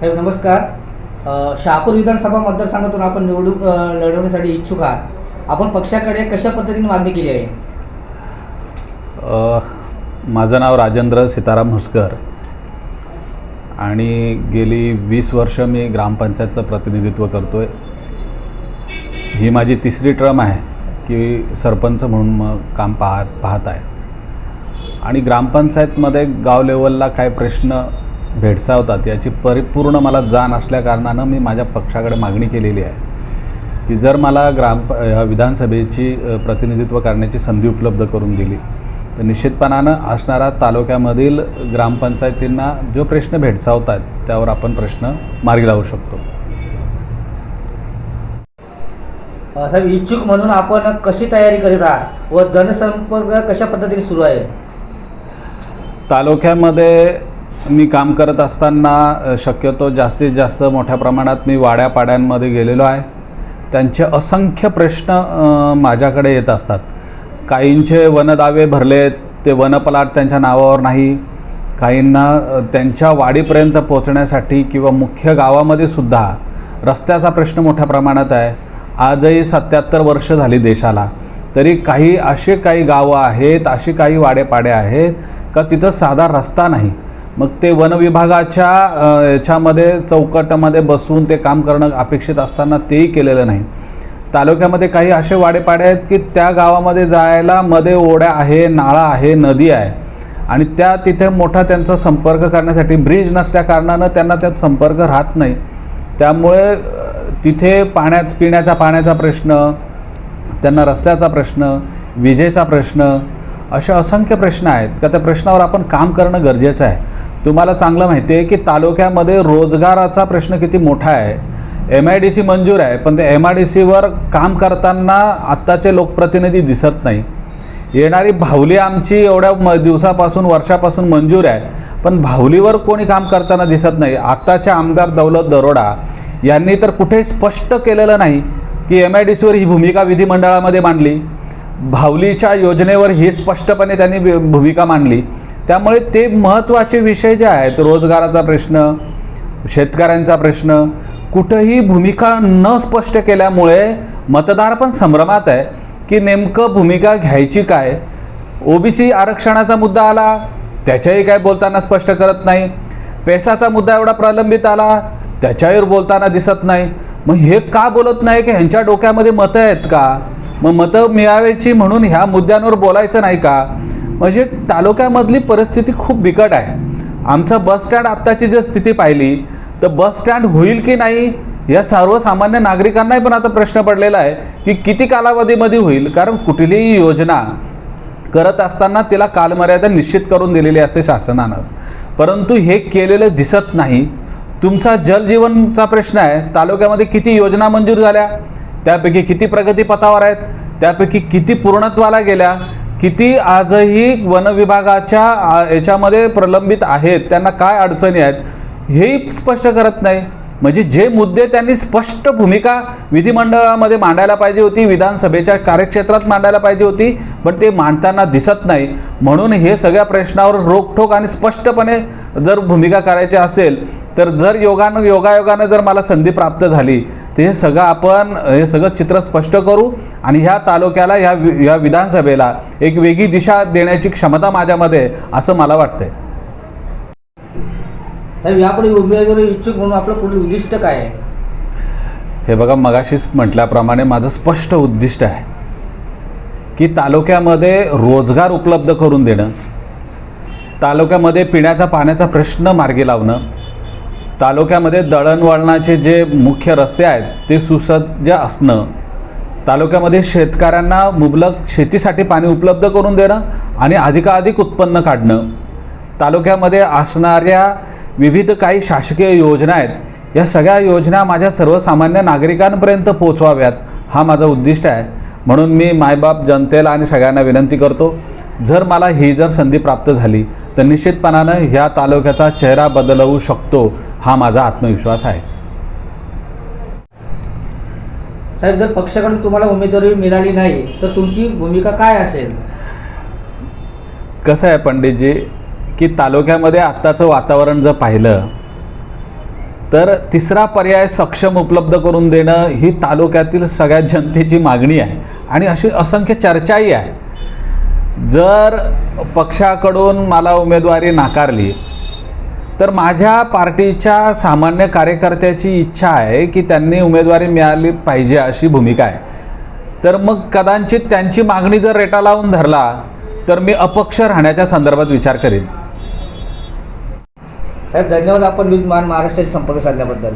साहेब नमस्कार. शहापूर विधानसभा मतदारसंघातून आपण निवडून लढवण्यासाठी इच्छुक आहात. आपण पक्षाकडे कशा पद्धतीने मागणी केली आहे? माझं नाव राजेंद्र सीताराम हुसकर. आणि गेली वीस वर्ष मी ग्रामपंचायतचं प्रतिनिधित्व करतो आहे ही माझी तिसरी ट्रम आहे की सरपंच म्हणून मग काम पाहत पाहत आहे. आणि ग्रामपंचायतमध्ये गाव लेवलला काय प्रश्न भेडसावतात याची परिपूर्ण मला जाण असल्याकारणानं मी माझ्या पक्षाकडे मागणी केलेली आहे. की जर मला ग्राम ह्या विधानसभेची प्रतिनिधित्व करण्याची संधी उपलब्ध करून दिली तर निश्चितपणानं असणारा तालुक्यामधील ग्रामपंचायतींना जो प्रश्न भेडसावतात त्यावर आपण प्रश्न मार्गी लावू शकतो. साहेब इच्छुक म्हणून आपण कशी तयारी करीत आहात? व जनसंपर्क कशा पद्धतीने सुरू आहे? तालुक्यामध्ये मी काम करत असताना शक्यतो जास्तीत जास्त मोठ्या प्रमाणात मी वाड्यापाड्यांमध्ये गेलेलो आहे. त्यांचे असंख्य प्रश्न माझ्याकडे येत असतात. काहींचे वनदावे भरले ते वनपलाट त्यांच्या नावावर नाही. काहींना त्यांच्या वाडीपर्यंत पोहोचण्यासाठी किंवा मुख्य गावामध्ये सुद्धा रस्त्याचा प्रश्न मोठ्या प्रमाणात आहे. आजही सत्याहत्तर वर्ष झाली देशाला. तरी काही असे काही गावं आहेत अशी काही वाडेपाडे आहेत का तिथं साधा रस्ता नाही? मग ते वनविभागाच्या याच्यामध्ये चौकटामध्ये बसून ते काम करणं अपेक्षित असताना तेही केलेलं नाही. तालुक्यामध्ये काही असे वाडेपाडे आहेत की त्या गावामध्ये जायला मध्ये ओढ्या आहे नाळा आहे नदी आहे. आणि त्या तिथे मोठा त्यांचा संपर्क करण्यासाठी ब्रिज नसल्या कारणानं त्यांना त्यात संपर्क राहत नाही. त्यामुळे तिथे पाण्यात पिण्याचा पाण्याचा प्रश्न त्यांना रस्त्याचा प्रश्न विजेचा प्रश्न असे असंख्य प्रश्न आहेत का त्या प्रश्नावर आपण काम करणं गरजेचं आहे? तुम्हाला चांगलं माहिती आहे की तालुक्यामध्ये रोजगाराचा प्रश्न किती मोठा आहे? एम आय डी सी मंजूर आहे पण त्या एम आय डी सीवर काम करताना आत्ताचे लोकप्रतिनिधी दिसत नाही. येणारी भावली आमची एवढ्या म दिवसापासून वर्षापासून मंजूर आहे पण भावलीवर कोणी काम करताना दिसत नाही. आत्ताचे आमदार दौलत दरोडा यांनी तर कुठे स्पष्ट केलेलं नाही की एम आय डी सीवर ही भूमिका विधिमंडळामध्ये मांडली. भावलीच्या योजनेवर ही स्पष्टपणे त्यांनी भूमिका मांडली. त्यामुळे ते महत्त्वाचे विषय जे आहेत रोजगाराचा प्रश्न शेतकऱ्यांचा प्रश्न कुठंही भूमिका न स्पष्ट केल्यामुळे मतदार पण संभ्रमात आहे की नेमकं भूमिका घ्यायची काय? ओबीसी आरक्षणाचा मुद्दा आला त्याच्याही काय बोलताना स्पष्ट करत नाही. पैसाचा मुद्दा एवढा प्रलंबित आला त्याच्यावर बोलताना दिसत नाही. मग हे का बोलत नाही की ह्यांच्या डोक्यामध्ये मतं आहेत का? मग मतं मिळावायची म्हणून ह्या मुद्द्यांवर बोलायचं नाही का? म्हणजे तालुक्यामधली परिस्थिती खूप बिकट आहे. आमचं बस स्टँड आत्ताची जर स्थिती पाहिली तर बस स्टँड होईल की नाही या सर्वसामान्य नागरिकांनाही पण आता प्रश्न पडलेला आहे की किती कालावधीमध्ये होईल? कारण कुठलीही योजना करत असताना तिला कालमर्यादा निश्चित करून दिलेली असते शासनानं. परंतु हे केलेलं दिसत नाही. तुमचा जलजीवनचा प्रश्न आहे. तालुक्यामध्ये किती योजना मंजूर झाल्या? त्यापैकी किती प्रगतीपथावर आहेत? त्यापैकी किती पूर्णत्वाला गेल्या? किती आजही वनविभागाच्या याच्यामध्ये प्रलंबित आहेत? त्यांना काय अडचणी आहेत? हेही स्पष्ट करत नाही. म्हणजे जे मुद्दे त्यांनी स्पष्ट भूमिका विधिमंडळामध्ये मांडायला पाहिजे होती विधानसभेच्या कार्यक्षेत्रात मांडायला पाहिजे होती पण ते मांडताना दिसत नाही. म्हणून हे सगळ्या प्रश्नावर रोखठोक आणि स्पष्टपणे जर भूमिका करायची असेल तर जर योगानं योगायोगानं जर मला संधी प्राप्त झाली तर हे सगळं आपण हे सगळं चित्र स्पष्ट करू आणि ह्या तालुक्याला ह्या ह्या विधानसभेला एक वेगळी दिशा देण्याची क्षमता माझ्यामध्ये असं मला वाटतंय. साहेब यापुढे उमेदवारी इच्छुक म्हणून आपलं पुढील उद्दिष्ट काय आहे? हे बघा मगाशीच म्हटल्याप्रमाणे माझं स्पष्ट उद्दिष्ट आहे की तालुक्यामध्ये रोजगार उपलब्ध करून देणं तालुक्यामध्ये पिण्याचा पाण्याचा प्रश्न मार्गी लावणं तालुक्यामध्ये दळणवळणाचे जे मुख्य रस्ते आहेत ते सुसज्ज असणं तालुक्यामध्ये शेतकऱ्यांना मुबलक शेतीसाठी पाणी उपलब्ध करून देणं आणि अधिकाधिक उत्पन्न काढणं तालुक्यामध्ये असणाऱ्या विविध काही शासकीय योजना आहेत या सगळ्या योजना माझ्या सर्वसामान्य नागरिकांपर्यंत पोचवाव्यात हा माझा उद्दिष्ट आहे. म्हणून मी मायबाप जनतेला आणि सगळ्यांना विनंती करतो जर मला ही जर संधी प्राप्त झाली तर निश्चितपणानं ह्या तालुक्याचा चेहरा बदलवू शकतो हा माझा आत्मविश्वास आहे. साहेब जर पक्षाकडून तुम्हाला उमेदवारी मिळाली नाही तर तुमची भूमिका काय असेल? कसं आहे पंडितजी की तालुक्यामध्ये आत्ताचं वातावरण जर पाहिलं तर तिसरा पर्याय सक्षम उपलब्ध करून देणं ही तालुक्यातील सगळ्या जनतेची मागणी आहे. आणि अशी असंख्य चर्चाही आहे. जर पक्षाकडून मला उमेदवारी नाकारली तर माझ्या पार्टीच्या सामान्य कार्यकर्त्याची इच्छा आहे की त्यांनी उमेदवारी मिळाली पाहिजे अशी भूमिका आहे. तर मग कदाचित त्यांची मागणी जर रेटा लावून धरला तर मी अपक्ष राहण्याच्या संदर्भात विचार करेन. साहेब धन्यवाद. आपण न्यूज महान महाराष्ट्राशी संपर्क साधल्याबद्दल.